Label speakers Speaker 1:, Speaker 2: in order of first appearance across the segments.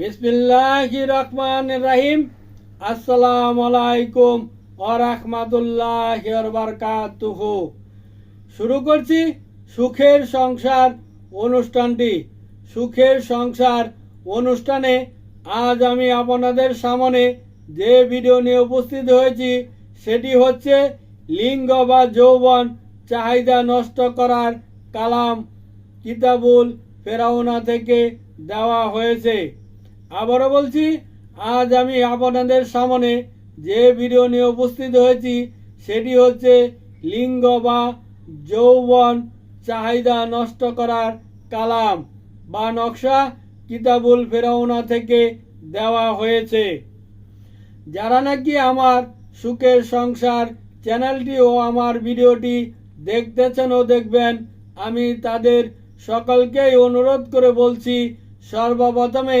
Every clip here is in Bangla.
Speaker 1: বিসমিল্লাহ রহমান রাহিম। আসসালামু আলাইকুম ও রহমাতুল্লাহ বারকাতুহ। শুরু করছি সুখের সংসার অনুষ্ঠানটি। সুখের সংসার অনুষ্ঠানে আজ আমি আপনাদের সামনে যে ভিডিও নিয়ে উপস্থিত হয়েছি, সেটি হচ্ছে লিঙ্গ বা যৌবন চাহিদা নষ্ট করার কালাম কিতাবুল ফেরাউনা থেকে দেওয়া হয়েছে। আবারও বলছি, আজ আমি আপনাদের সামনে যে ভিডিও নিয়ে উপস্থিত হয়েছি, সেটি হচ্ছে লিঙ্গ বা যৌবন চাহিদা নষ্ট করার কালাম বা নকশা কিতাবুল ফেরাউনা থেকে দেওয়া হয়েছে। যারা নাকি আমার সুখের সংসার চ্যানেলটি ও আমার ভিডিওটি দেখতেছেন ও দেখবেন, আমি তাদের সকলকেই অনুরোধ করে বলছি, সর্বপ্রথমে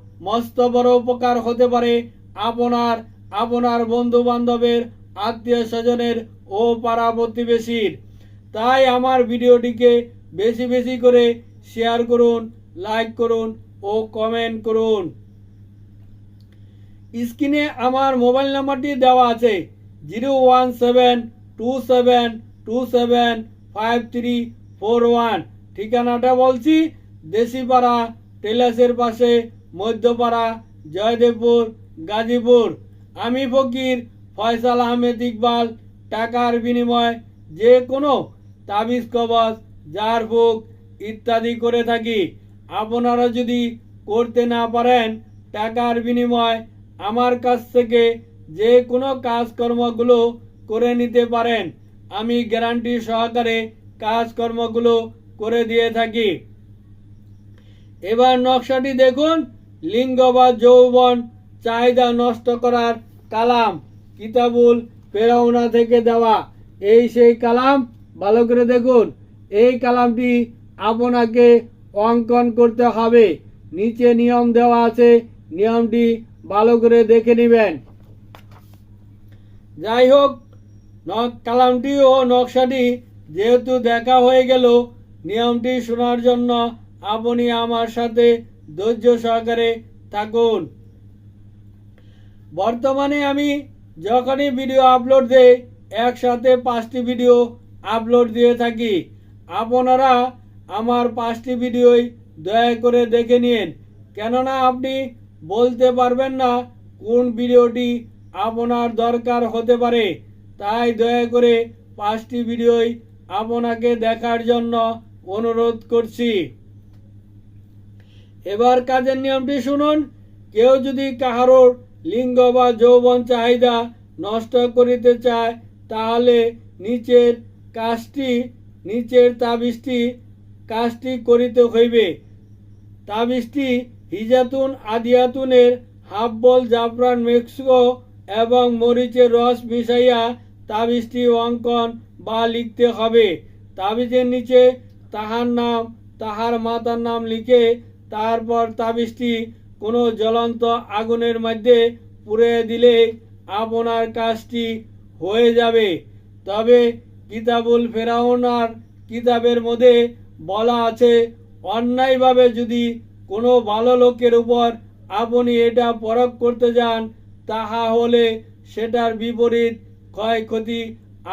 Speaker 1: মস্ত বড় উপকার হতে পারে আপনার আপনার বন্ধু বান্ধবের আত্মীয় স্বজনের ও পাড়া প্রতিবেশীর। তাই আমার ভিডিওটিকে বেশি বেশি করে শেয়ার করুন, লাইক করুন ও কমেন্ট করুন। স্ক্রিনে আমার মোবাইল নাম্বারটি দেওয়া আছে, zero one seven two seven two seven five three four one. ঠিকানাটা বলছি দেশিপাড়া টেলাসের পাশে মধ্যপাড়া, জয়দেবপুর, গাজীপুর। আমি ফকির ফয়সাল আহমেদ ইকবাল, টাকার বিনিময় যে কোনো তাবিজ কবচ ফুক ইত্যাদি করে থাকি। আপনারা যদি করতে না পারেন, টাকার বিনিময় আমার কাছ থেকে যে কোনো কাজকর্মগুলো করে নিতে পারেন। আমি গ্যারান্টি সহকারে কাজকর্মগুলো করে দিয়ে থাকি। এবার নকশাটি দেখুন। লিঙ্গ বা যৌবন, চাহিদা নষ্ট করার কালাম, কিতাবুল ফেরাউনা থেকে দেওয়া। এই সেই কালাম? ভালো করে দেখুন। এই কালামটি আপনাকে অঙ্কন করতে হবে। নিচে নিয়ম দেওয়া আছে, নিয়মটি ভালো করে দেখে নেবেন। যাই হোক কালামটি ও নকশাটি যেহেতু দেখা হয়ে গেল, নিয়মটি শোনার জন্য আপনি আমার সাথে ধৈর্য সহকারে থাকুন। বর্তমানে আমি যখনই ভিডিও আপলোড দেই, একসাথে পাঁচটি ভিডিও আপলোড দিয়ে থাকি। আপনারা আমার পাঁচটি ভিডিওই দয়া করে দেখে নিন। কেননা আপনি বলতে পারবেন না কোন ভিডিওটি আপনার দরকার হতে পারে। তাই দয়া করে পাঁচটি ভিডিওই আপনাকে দেখার জন্য অনুরোধ করছি। এবার কাজের নিয়মটি শুনুন। কেউ যদি কাহারোর লিঙ্গ বা যৌবন চাহিদা নষ্ট করিতে চায়, তাহলে নিচের কাজটি, নিচের তাবিজটি, কাজটি করিতে হইবে। তাবিজটি হিজাতুন আদিয়াতুনের হাফবল জাফরান, মেক্সিকো এবং মরিচের রস মিশাইয়া তাবিজটি অঙ্কন বা লিখতে হবে। তাবিজের নিচে তাহার নাম, তাহার মাতার নাম লিখে তারপর তাবিজটি কোনো জ্বলন্ত আগুনের মধ্যে পুড়ে দিলে আপনার কাজটি হয়ে যাবে। তবে কিতাবুল ফেরাউনার কিতাবের মধ্যে বলা আছে, অন্যায়ভাবে যদি কোনো ভালো লোকের উপর আপনি এটা পরখ করতে যান, তাহা হলে সেটার বিপরীত ক্ষয়ক্ষতি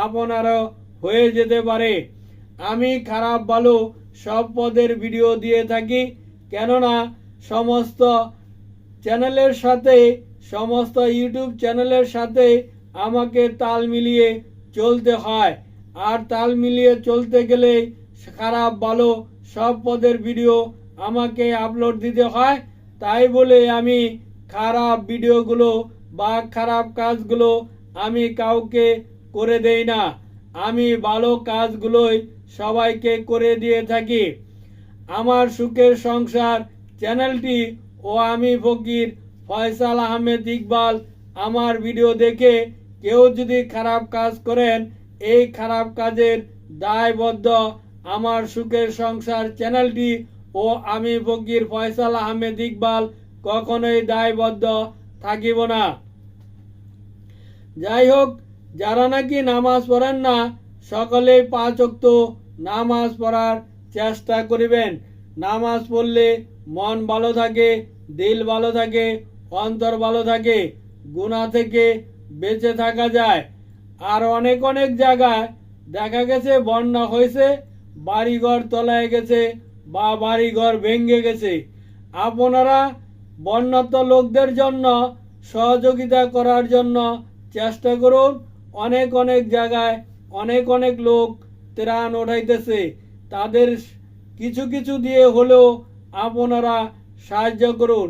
Speaker 1: আপনারও হয়ে যেতে পারে। আমি খারাপ ভালো সব পদের ভিডিও দিয়ে থাকি। কেননা সমস্ত চ্যানেলের সাথে সমস্ত ইউটিউব চ্যানেলের সাথে আমাকে তাল মিলিয়ে চলতে হয়। আর তাল মিলিয়ে চলতে গেলে খারাপ, ভালো সব পদের ভিডিও আমাকে আপলোড দিতে হয়। তাই বলে আমি খারাপ ভিডিওগুলো বা খারাপ কাজগুলো আমি কাউকে করে দেই না। আমি ভালো কাজগুলোই সবাইকে করে দিয়ে থাকি। আমার সুখের সংসার চ্যানেলটি ও আমি ফকির ফয়সাল আহমেদ ইকবাল। আমার ভিডিও দেখে কেউ যদি খারাপ কাজ করেন, এই খারাপ কাজের দায়বদ্ধ আমার সুখের সংসার চ্যানেলটি ও আমি ফকির ফয়সাল আহমেদ ইকবাল কখনোই দায়বদ্ধ থাকিব না। যাই হোক, যারা নাকি নামাজ পড়েন না, সকলেই পাঁচ অক্ত নামাজ পড়ার চেষ্টা করিবেন। নামাজ পড়লে মন ভালো থাকে, দিল ভালো থাকে, অন্তর ভালো থাকে গুণা থেকে বেঁচে থাকা যায়। আর অনেক অনেক জায়গায় দেখা গেছে, বন্যা হয়েছে, বাড়িঘর তলায় গেছে বা বাড়িঘর ভেঙে গেছে। আপনারা বন্যাত লোকদের জন্য সহযোগিতা করার জন্য চেষ্টা করুন। অনেক অনেক জায়গায় অনেক অনেক লোক ত্রাণ ওঠাইতেছে তাদের কিছু কিছু দিয়ে হলেও আপনারা সাহায্য করুন।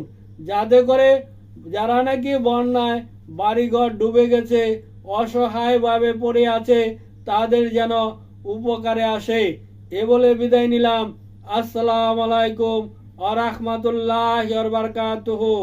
Speaker 1: যাতে করে যারা নাকি বন্যায় বাড়িঘর ডুবে গেছে, অসহায়ভাবে পড়ে আছে, তাদের যেন উপকারে আসে। এ বলে বিদায় নিলাম। আসসালামু আলাইকুম আ রহমতুল্লাহ বারকাতুহু।